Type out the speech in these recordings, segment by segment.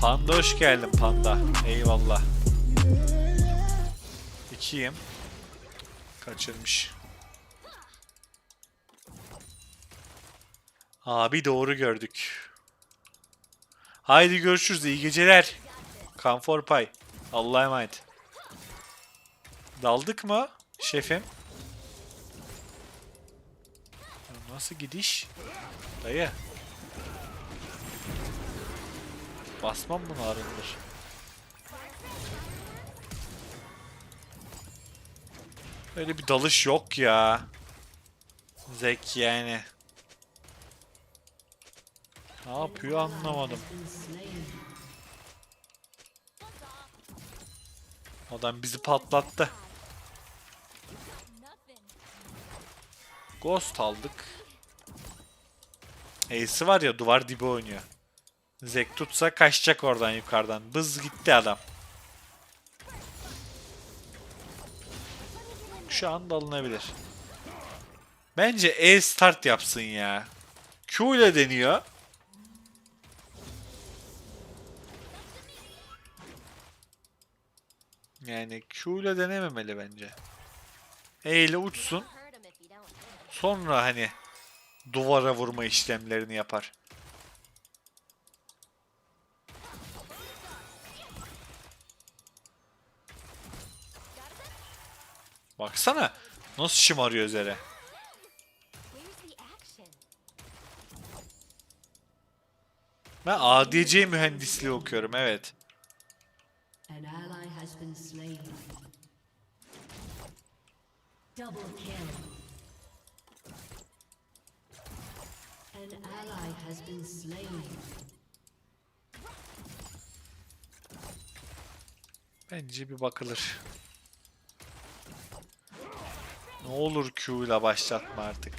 Panda hoş geldin panda. Eyvallah. İkiyim. Kaçırmış. Abi doğru gördük. Haydi görüşürüz. İyi geceler. Come for pie. Allah'a emanet. Daldık mı şefim? Nasıl gidiş? Dayı. Basmam bunu arındır. Öyle bir dalış yok ya. Zek yani. Ne yapıyor anlamadım. Adam bizi patlattı. Ghost aldık. Ace'i var ya duvar dibi oynuyor. Zek tutsa kaçacak oradan yukarıdan. Bız gitti adam. Şu anda alınabilir. Bence E start yapsın ya. Q ile deniyor. Yani Q ile denememeli bence. E ile uçsun. Sonra hani duvara vurma işlemlerini yapar. Baksana nasıl şımarıyor üzere. Ben ADC mühendisliği okuyorum evet. An ally has Ne olur Q ile başlatma artık.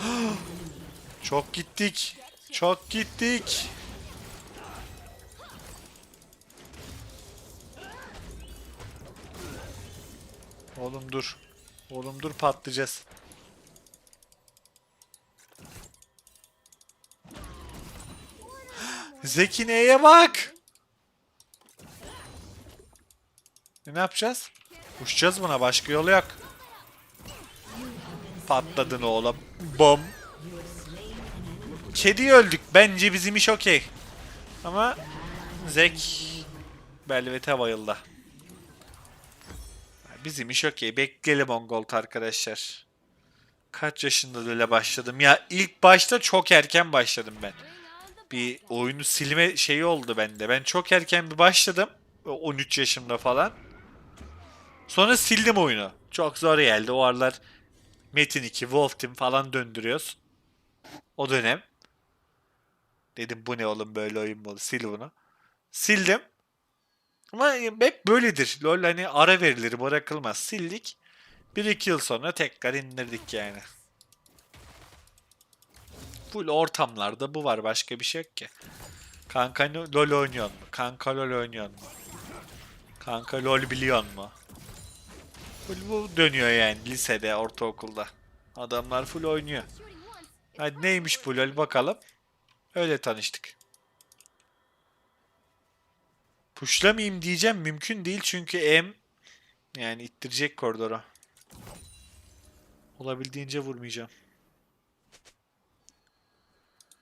Çok gittik. Çok gittik. Oğlum dur. Oğlum dur patlayacağız. Zeki neye bak? E, ne yapacağız? Uçacağız buna başka yolu yok. Patladın oğlum. Bom. Kedi öldük. Bence bizim iş okey. Ama Zek Belvet'e bayıldı. Bizim iş okey. Bekleyelim Ongold arkadaşlar. Kaç yaşında böyle başladım? Ya ilk başta çok erken başladım ben. Bir oyunu silme şeyi oldu bende. Ben çok erken bir başladım. 13 yaşımda falan. Sonra sildim oyunu. Çok zor geldi. O aralar Metin 2, Wolf Team falan döndürüyoruz. O dönem. Dedim bu ne oğlum böyle oyun mu olur? Sil bunu. Sildim. Ama hep böyledir. LoL hani ara verilir bırakılmaz. Sildik. 1-2 yıl sonra tekrar indirdik yani. Full ortamlarda bu var. Başka bir şey yok ki. Kanka LoL oynuyor mu? Kanka LoL oynuyor mu? Kanka LoL biliyor mu? Full bu dönüyor yani lisede, ortaokulda. Adamlar full oynuyor. Hadi neymiş bu LoL bakalım. Öyle tanıştık. Puşlamayayım diyeceğim mümkün değil çünkü M yani ittirecek koridora. Olabildiğince vurmayacağım.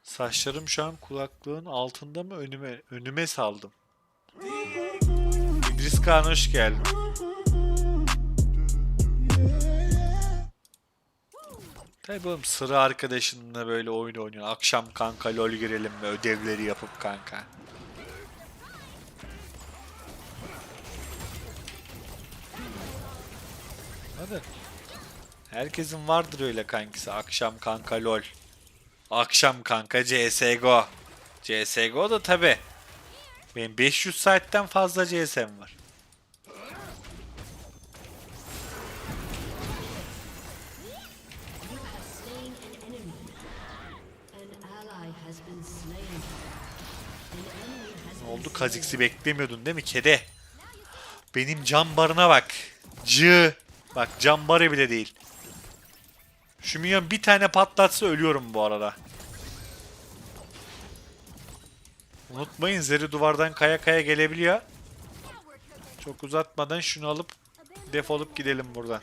Saçlarım şu an kulaklığın altında mı önüme önüme saldım. İdris Kağan hoş geldin. Tabii oğlum sıra arkadaşınla böyle oyun oynuyor. Akşam kanka lol girelim mi ödevleri yapıp kanka. Hadi. Herkesin vardır öyle kankisi. Akşam kanka lol. Akşam kanka CSGO. CSGO da tabi. Benim 500 saatten fazla CS'm var. Kazix'i beklemiyordun değil mi kede? Benim cam barına bak. Cı. Bak cam barı bile değil. Şu minyon bir tane patlatsa ölüyorum bu arada. Unutmayın Zeri duvardan kaya kaya gelebiliyor. Çok uzatmadan şunu alıp defolup gidelim buradan.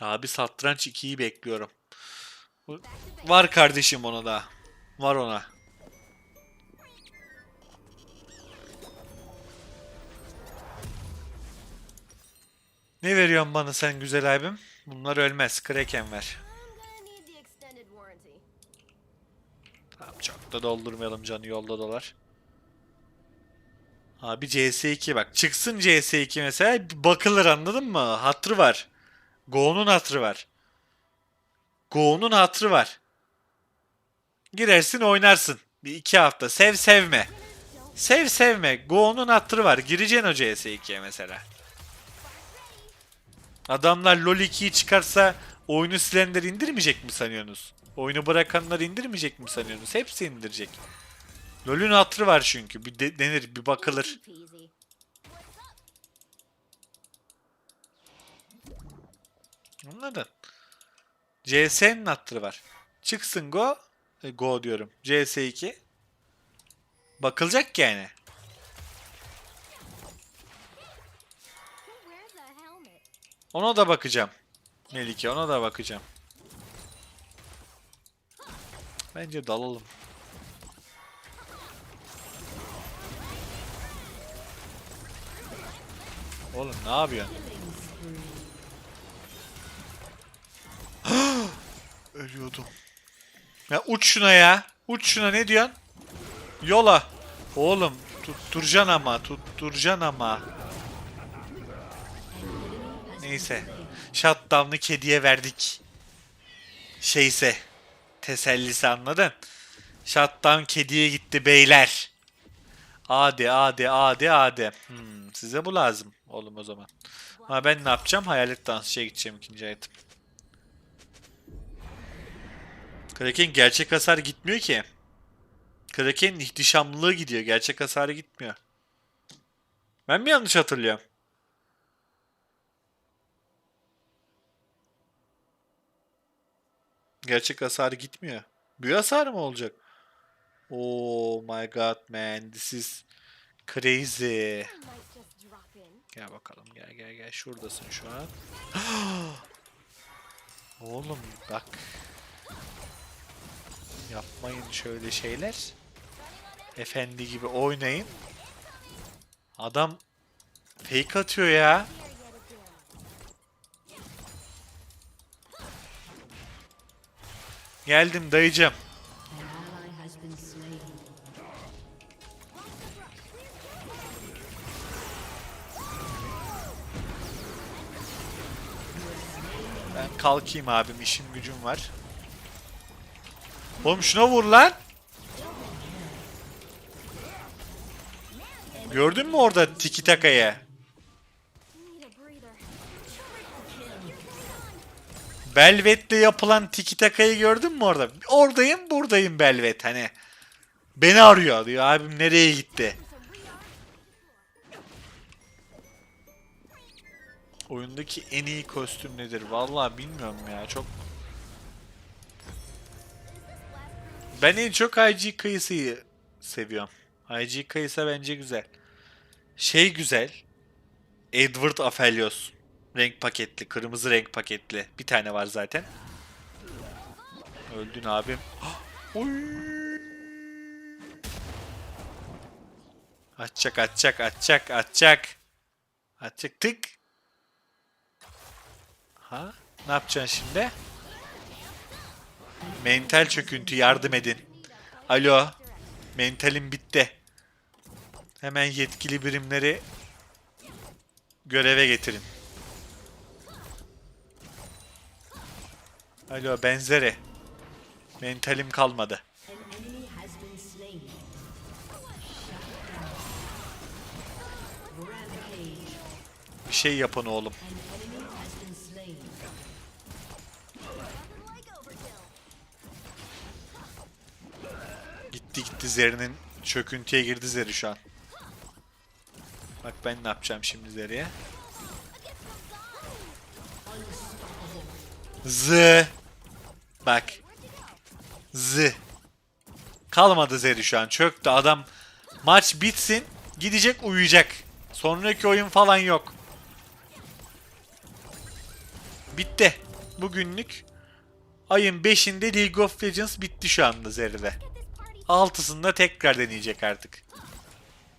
Abi satranç 2'yi bekliyorum. Var kardeşim ona da. Var ona. Ne veriyorsun bana sen güzel abim? Bunlar ölmez. Kraken ver. Tamam çok da doldurmayalım canı yolda dolar. Abi CS2 bak. Çıksın CS2 mesela bakılır anladın mı? Hatrı var. Go'nun hatrı var. Go'nun hatrı var. Girersin oynarsın. Bir iki hafta. Sev sevme. Sev sevme. Go'nun hatrı var. Gireceksin o CS2'ye mesela. Adamlar LoL 2'yi çıkarsa oyunu silenler indirmeyecek mi sanıyorsunuz? Oyunu bırakanlar indirmeyecek mi sanıyorsunuz? Hepsi indirecek. LoL'ün hatırı var çünkü. Bir de- denir, bir bakılır. Anladın? CS'nin hatırı var. Çıksın Go. e, Go diyorum. CS2. Bakılacak yani. A helmet? Ona da bakacağım. Melike ona da bakacağım. Bence dalalım. Oğlum ne yapıyorsun? Ölüyordum. Ya uç şuna ya. Uç şuna ne diyorsun? Yola. Oğlum tutturacaksın ama. Tutturacaksın ama. Neyse. Shutdown'ı kediye verdik. Şeyse. Tesellisi anladın? Shutdown kediye gitti beyler. Hadi hadi hadi hadi. Hmm, size bu lazım oğlum o zaman. Ha ben ne yapacağım? Hayalet dansçıya gideceğim ikinci item. Kraken gerçek hasar gitmiyor ki. Kraken'in ihtişamlılığı gidiyor. Gerçek hasarı gitmiyor. Ben mi yanlış hatırlıyorum? Gerçek hasarı gitmiyor. Büyü hasarı mı olacak? Oh my god man. This is crazy. Gel bakalım gel gel gel. Şuradasın şu an. Oğlum bak. Yapmayın şöyle şeyler. Efendi gibi oynayın. Adam fake atıyor ya. Geldim dayıcım. Ben kalkayım abim işim gücüm var. Oğlum şuna vur lan. Gördün mü orada tiki takayı? Belvet'le yapılan tiki takayı gördün mü orada? Oradayım buradayım Belvet hani. Beni arıyor diyor abim nereye gitti? Oyundaki en iyi kostüm nedir? Vallahi bilmiyorum ya çok. Ben en çok IG kıyısıyı seviyorum. IG kıyısı bence güzel. Şey güzel. Edward Aphelios. Renk paketli, kırmızı renk paketli. Bir tane var zaten. Öldün abim. Oy. Atacak, atacak, atacak, atacak. Atacak tık. Ha? Ne yapacaksın şimdi? Mental çöküntü yardım edin. Alo. Mentalim bitti. Hemen yetkili birimleri göreve getirin. Alo benzeri. Mentalim kalmadı. Bir şey yapın oğlum. gitti gitti Zeri'nin çöküntüye girdi Zeri şu an. Bak ben ne yapacağım şimdi Zeri'ye. Z. Bak. Z. Kalmadı Zeri şu an. Çöktü adam. Maç bitsin. Gidecek uyuyacak. Sonraki oyun falan yok. Bitti. Bugünlük ayın 5'inde League of Legends bitti şu anda Zeri'de. Altısında tekrar deneyecek artık.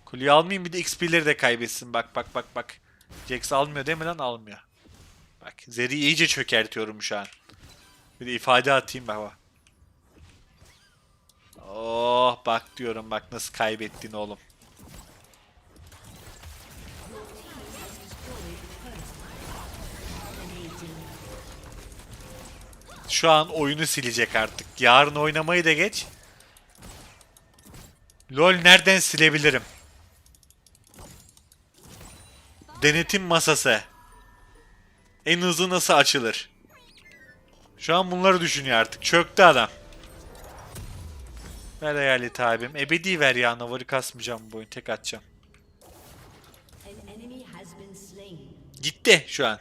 Kuleyi almayayım bir de XP'leri de kaybetsin. Bak bak bak bak. Jax almıyor değil mi lan? Almıyor. Bak Zeri'yi iyice çökertiyorum şu an. Bir de ifade atayım baba. Oh bak diyorum bak nasıl kaybettin oğlum. Şu an oyunu silecek artık. Yarın oynamayı da geç. LoL nereden silebilirim? Denetim masası. En hızlı nasıl açılır? Şu an bunları düşünüyor artık. Çöktü adam. Ver hayalet abim. Ebedi ver ya. Navar'ı kasmayacağım bu oyun. Tek atacağım. Gitti şu an.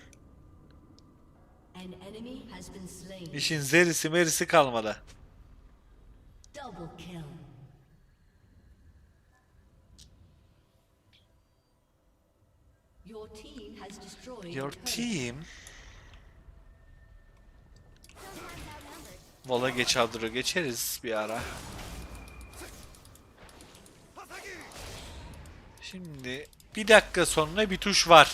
İşin zerisi merisi kalmadı. Double kill. Your team has destroyed Your team. Vola geç Adro geçeriz bir ara. Şimdi bir dakika sonra bir tuş var.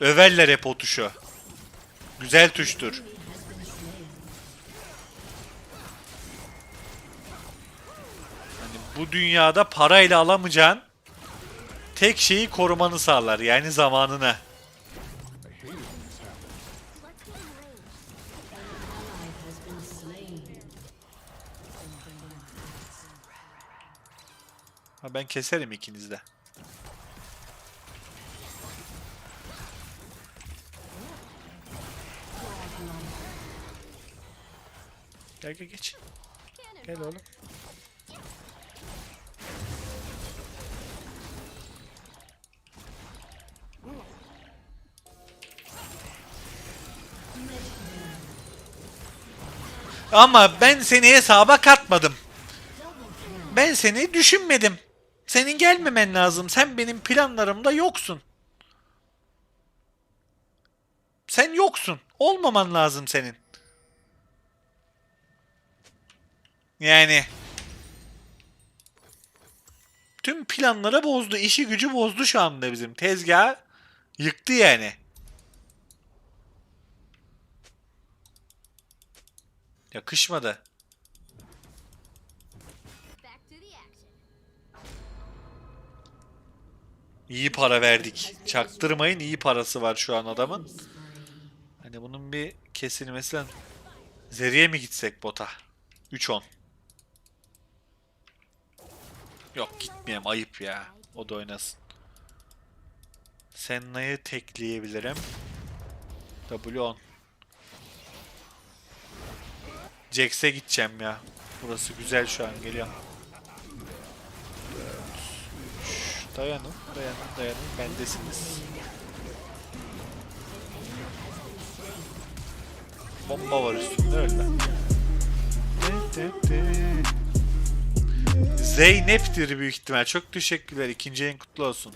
Överler hep o tuşu. Güzel tuştur. Hani bu dünyada parayla alamayacağın tek şeyi korumanı sağlar. Yani zamanını. Ben keserim ikinizi de. Gel gel geç. Gel oğlum. Ama ben seni hesaba katmadım. Ben seni düşünmedim. Senin gelmemen lazım. Sen benim planlarımda yoksun. Sen yoksun. Olmaman lazım senin. Yani tüm planları bozdu. işi gücü bozdu şu anda bizim. Tezgah yıktı yani. Yakışmadı. İyi para verdik. Çaktırmayın iyi parası var şu an adamın. Hani bunun bir kesilmesi lazım. Zeriye mi gitsek bota? 3-10. Yok gitmeyeyim ayıp ya. O da oynasın. Senna'yı tekleyebilirim. W10. Jax'e gideceğim ya. Burası güzel şu an geliyorum. Dayanın, dayanın, dayanın. Bendesiniz. Bomba var üstünde öyle. Zeynep'tir büyük ihtimal. Çok teşekkürler. İkinci en kutlu olsun.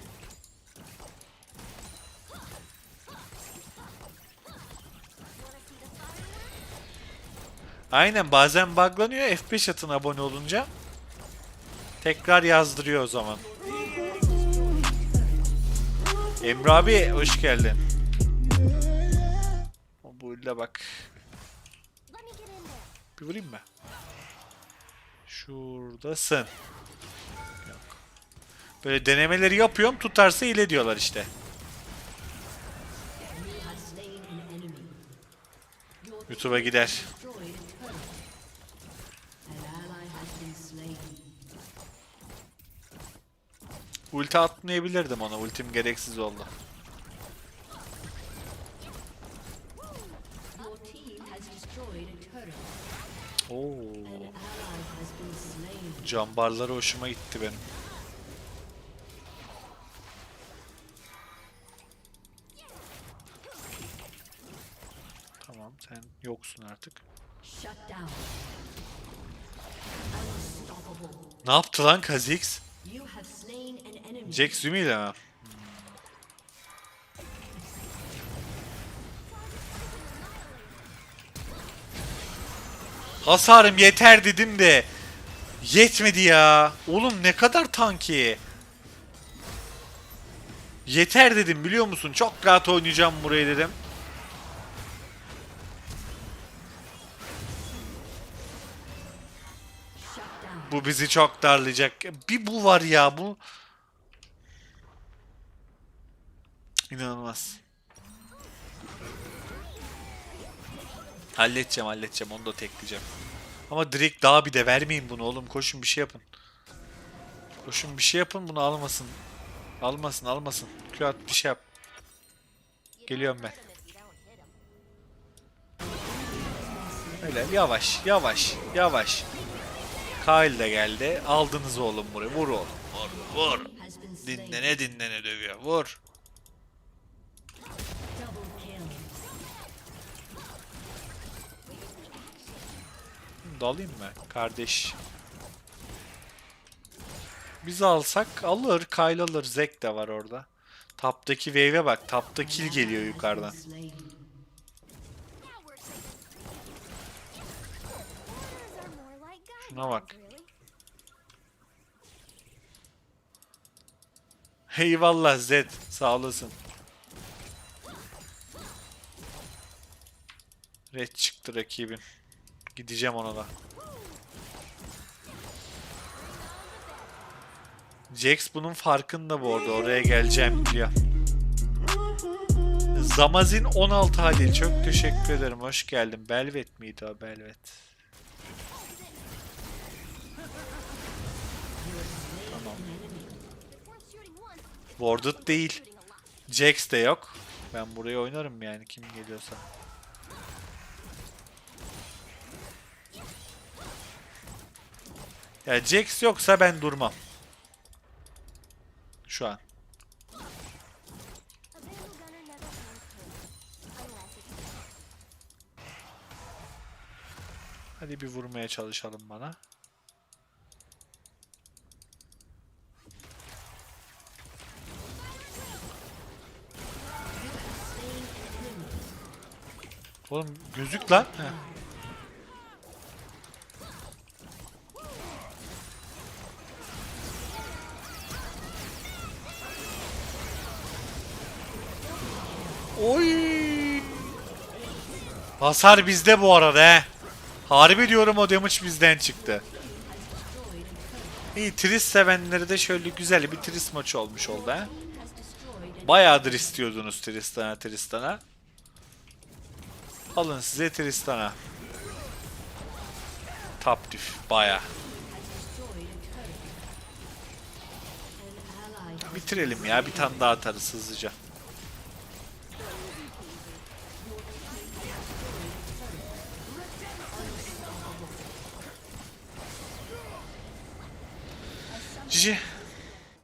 Aynen bazen buglanıyor F5 atın abone olunca. Tekrar yazdırıyor o zaman. Emre abi hoş geldin. O bulle bak. Bir vurayım mı? Şuradasın. Yok. Böyle denemeleri yapıyorum tutarsa ile diyorlar işte. YouTube'a gider. Ulti atmayabilirdim ona. Ultim gereksiz oldu. Oo. Cambarları hoşuma gitti benim. Tamam Sen yoksun artık. Ne yaptı lan Kha'Zix? Jack Zumi ile mi? Hasarım yeter dedim de yetmedi ya. Oğlum ne kadar tanki. Yeter dedim biliyor musun? Çok rahat oynayacağım burayı dedim. Bu bizi çok darlayacak. Bir bu var ya bu. İnanılmaz. Halledeceğim halledeceğim onu da tekleyeceğim. Ama direkt daha bir de vermeyin bunu oğlum. Koşun bir şey yapın. Koşun bir şey yapın bunu almasın. Almasın almasın. Kağıt bir şey yap. Geliyorum ben. Öyle yavaş yavaş yavaş. Kyle de geldi. Aldınız oğlum burayı. Vur oğlum. Vur vur. Dinlene dinlene dövüyor. Vur. Dalayım mı? Kardeş. Biz alsak alır. Kyle alır. Zek de var orada. Taptaki wave'e bak. Tapta kill geliyor yukarıdan. Şuna bak. Eyvallah Zed. Sağ olasın. Red çıktı rakibin. Gideceğim ona da. Jax bunun farkında bu arada. Oraya geleceğim biliyor. Zamazin 16 Halil. Çok teşekkür ederim. Hoş geldin. Belvet miydi o? Belvet. Once, Warded değil. Jax de yok. Ben buraya oynarım yani kim geliyorsa. Ya Jax yoksa ben durmam. Şu an. Hadi bir vurmaya çalışalım bana. Oğlum gözük lan. Heh. Hasar bizde bu arada he. Harbi diyorum o damage bizden çıktı. İyi Tris sevenleri de şöyle güzel bir Tris maçı olmuş oldu an Bayağıdır istiyordunuz Tristan'a Tristan'a. Alın size Tristan'a. Top diff baya. Bitirelim ya bir tane daha atarız hızlıca. Cici